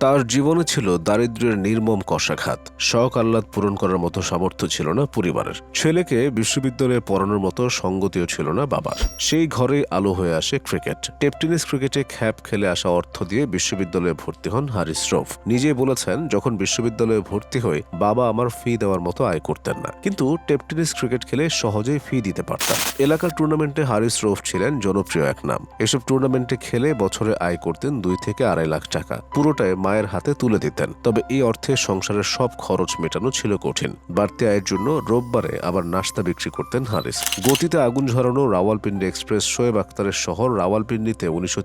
তার জীবনে ছিল দারিদ্র্যের নির্মম কষাঘাত। শখ আহ্লাদ পূরণ করার মতো সামর্থ্য ছিল না পরিবারের। ছেলেকে বিশ্ববিদ্যালয়ে পড়ানোর মতো সঙ্গতিও ছিল না বাবার। সেই ঘরে আলো হয়ে আসে ক্রিকেট। টেপটেনিস ক্রিকেটে খ্যাপ খেলে আসা অর্থ দিয়ে বিশ্ববিদ্যালয়ে ভর্তি হন হারিস রফ। নিজেই বলেছেন, যখন বিশ্ববিদ্যালয়ে ভর্তি হয়ে বাবা আমার ফি দেওয়ার মতো আয় করতেন না। কিন্তু টেপটেনিস ক্রিকেট খেলে সহজেই ফি দিতে পারতাম। এলাকার টুর্নামেন্টে হারিস রফ ছিলেন জনপ্রিয় এক নাম। এসব টুর্নামেন্টে খেলে বছরে আয় করতেন দুই থেকে আড়াই লাখ টাকা। পুরোটাই মায়ের হাতে তুলে দিতেন, তবে এই অর্থে সংসারের সব খরচ মেটানো ছিল কঠিন। বাড়তি আয়ের জন্য রোববারে আবার নাস্তা বিক্রি করতেন হারিস। গতিতে আগুন ঝরানো রাওয়ালপিন্ডি এক্সপ্রেস, শোয়েব আক্তারের শহর রাওয়ালপিন্ডিতে উনিশশো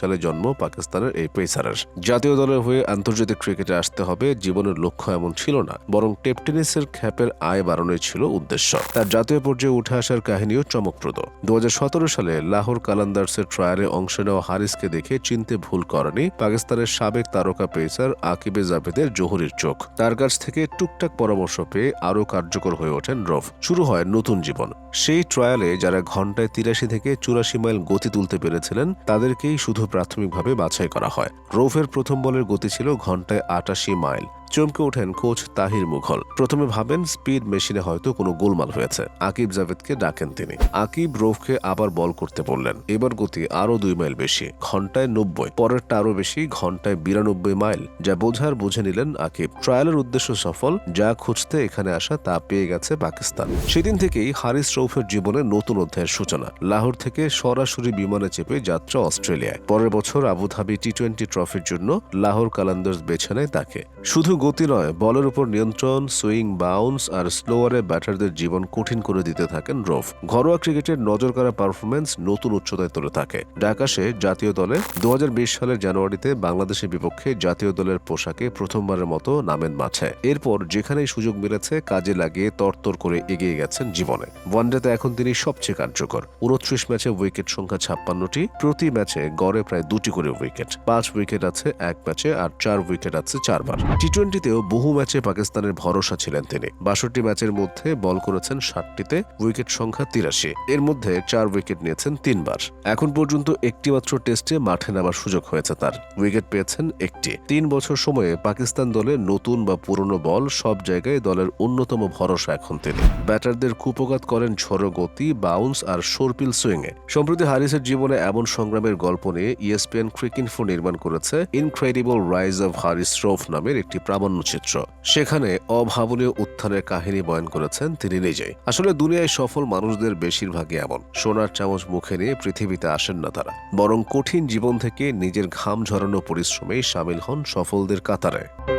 সালে জন্ম পাকিস্তানের এই পেসারের। জাতীয় দলের হয়ে আন্তর্জাতিক ক্রিকেটে আসতে হবে, জীবনের লক্ষ্য এমন ছিল না, বরং টেপটেনিসের খ্যাপের আয় বাড়ানোই ছিল উদ্দেশ্য। তার জাতীয় পর্যায়ে উঠে আসার কাহিনীও চমকপ্রদ। দু হাজার সতেরো সালে লাহোর কালান্দার্সের ট্রায়ালে অংশ নেওয়া হারিসকে দেখে চিনতে ভুল করেনি পাকিস্তানের সাবেক তারকা পেসার আকিবে জাভেদের জোহরির চোখ। তার কাছ থেকে টুকটাক পরামর্শ পেয়ে আরও কার্যকর হয়ে ওঠেন রফ। শুরু হয় নতুন জীবন। সেই ট্রায়ালে যারা ঘন্টায় তিরাশি থেকে চুরাশি মাইল গতি তুলতে পেরেছিলেন, তাদেরকেই শুধু প্রাথমিকভাবে বাছাই করা হয়। রফের প্রথম বলের গতি ছিল ঘন্টায় আটাশি মাইল। চমকে ওঠেন কোচ তাহির মুঘল। প্রথমে ভাবেন স্পিড মেশিনে হয়তো কোনো গোলমাল হয়েছে। আকিব জাভেদকে ডাকেন তিনি। আকিব রোফকে আবার বল করতে বললেন। এবার গতি আরও দুই মাইল বেশি, ঘন্টায় নব্বই। পরেরটা আরও বেশি, ঘন্টায় বিরানব্বই মাইল। যা বোঝার বুঝে নিলেন আকিব। ট্রায়ালের উদ্দেশ্য সফল, যা খুঁজতে এখানে আসা তা পেয়ে গেছে পাকিস্তান। সেদিন থেকেই হারিস রৌফের জীবনে নতুন অধ্যায়ের সূচনা। লাহোর থেকে সরাসরি বিমানে চেপে যাত্রা অস্ট্রেলিয়ায়। পরের বছর আবুধাবি টি টোয়েন্টি ট্রফির জন্য লাহোর কালান্দার্স বেছে নেয় তাকে। শুধু গতি নয় বলের উপর নিয়ন্ত্রণ, সুইং বাউন্স আর স্লোয়ারে ব্যাটারদের জীবন কঠিন করে দিতে থাকেন রফ। ঘরোয়া ক্রিকেটের নজর কাড়া পারফরমেন্স নতুন উচ্চতায় তুলে থাকে। ডাকাশে জাতীয় দলে দু সালের জানুয়ারিতে বাংলাদেশের বিপক্ষে জাতীয় দলের পোশাকে প্রথমবারের মতো নামেন মাঠে। এরপর যেখানেই সুযোগ মিলেছে, কাজে লাগিয়ে তরতর করে এগিয়ে গেছেন জীবনে। ওয়ানডেতে এখন তিনি সবচেয়ে কার্যকর। উনত্রিশ ম্যাচে উইকেট সংখ্যা ছাপ্পান্নটি, প্রতি ম্যাচে গড়ে প্রায় দুটি করে উইকেট। পাঁচ উইকেট আছে এক ম্যাচে আর চার উইকেট আছে চারবার। টি টোয়েন্টিতেও বহু ম্যাচে পাকিস্তানের ভরসা ছিলেন তিনি। বাষট্টি ম্যাচের মধ্যে বল করেছেন ষাটটিতে, উইকেট সংখ্যা তিরাশি। এর মধ্যে চার উইকেট নিয়েছেন তিনবার। এখন পর্যন্ত একটিমাত্র টেস্টে মাঠে নামার সুযোগ হয়েছে তার। উইকেট পেয়েছেন একটি। তিন বছর সময়ে পাকিস্তান দলে নতুন বা পুরনো বল সব জায়গায় দলের অন্যতম ভরসা এখন তিনি। ব্যাটারদের কুপঘাত করেন ঝড়ো গতি, বাউন্স আর সর্পিল সুইংয়ে। সম্প্রতি হারিসের জীবনে এমন সংগ্রামের গল্প নিয়ে ইএসপিএন ক্রিকিনফো নির্মাণ করেছে incredible rise of Haris Rauf নামের একটি প্রামাণ্যচিত্র সেখানে অভাবনীয় উত্থানের কাহিনী বয়ন করেছেন তিনি নিজেই। আসলে দুনিয়ায় সফল মানুষদের বেশিরভাগই এমন। সোনার চামচ মুখে নিয়ে পৃথিবীতে আসেন না তারা। বরং কঠিন জীবন থেকে নিজের ঘাম ঝরানো পরিশ্রমেই সামিল হন সফলদের কাতারে।